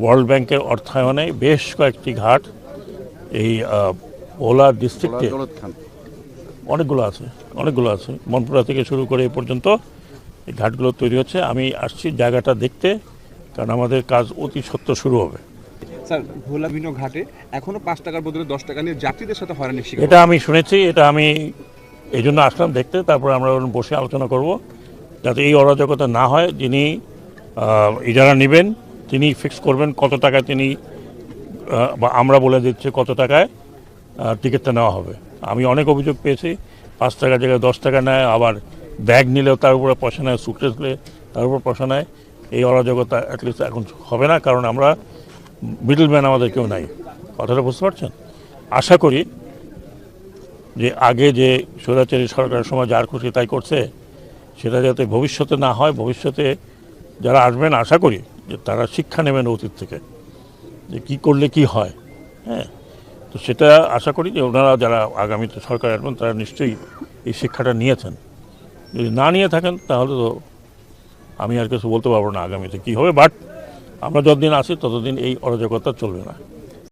World ব্যাংকের অর্থায়নে বেশ কয়েকটি ঘাট এই ভোলা ডিস্ট্রিক্টে অনেকগুলো আছে অনেকগুলো আছে। মনপুরা থেকে শুরু করে এই পর্যন্ত এই ঘাটগুলো তৈরি হচ্ছে। আমি আসছি জায়গাটা দেখতে কারণ আমাদের কাজ অতি সত্য শুরু হবে। স্যার ঘাটে এখনও পাঁচ টাকার বদলে দশ টাকা নিয়ে যাত্রীদের সাথে হয়রানির শিকার এটা আমি শুনেছি এটা আমি এই জন্য আসলাম দেখতে। তারপর আমরা ওরকম বসে আলোচনা করব যাতে এই অরাজকতা না হয় যিনি ইজারা নেবেন তিনি ফিক্স করবেন কত টাকায় তিনি বা আমরা বলে দিচ্ছি কত টাকায় টিকিটটা নেওয়া হবে। আমি অনেক অভিযোগ পেয়েছি, পাঁচ টাকা জায়গায় দশ টাকা নেয়, আবার ব্যাগ নিলেও তার উপরে পয়সা নেয় সুটকেস নিলে তার উপর পয়সা নেয়। এই অরাজকতা অ্যাটলিস্ট এখন হবে না, কারণ আমরা মিডল ম্যান আমাদের কেউ নাই। কথাটা বুঝতে পারছেন? আশা করি যে আগে যে স্বৈরাচারী সরকারের সময় যার খুশি তাই করছে, সেটা যাতে ভবিষ্যতে না হয়, ভবিষ্যতে যারা আসবেন, আশা করি যে তারা শিক্ষা নেবেন অতীত থেকে, যে কী করলে কি হয় হ্যাঁ? তো সেটা আশা করি যে ওনারা যারা আগামীতে সরকার আসবেন, তারা নিশ্চয়ই এই শিক্ষাটা নিয়েছেন। যদি না নিয়ে থাকেন, তাহলে তো আমি আর কিছু বলতে পারব না আগামীতে কী হবে, বাট আমরা যতদিন আসি ততদিন এই অরাজকতা চলবে না।